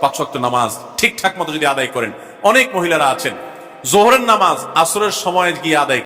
পাঁচ ওয়াক্ত নামাজ ঠিকঠাক মতো যদি আদায় করেন। অনেক মহিলারা আছেন। জোহরের নামাজ, আসরের সময় গিয়ে আদায়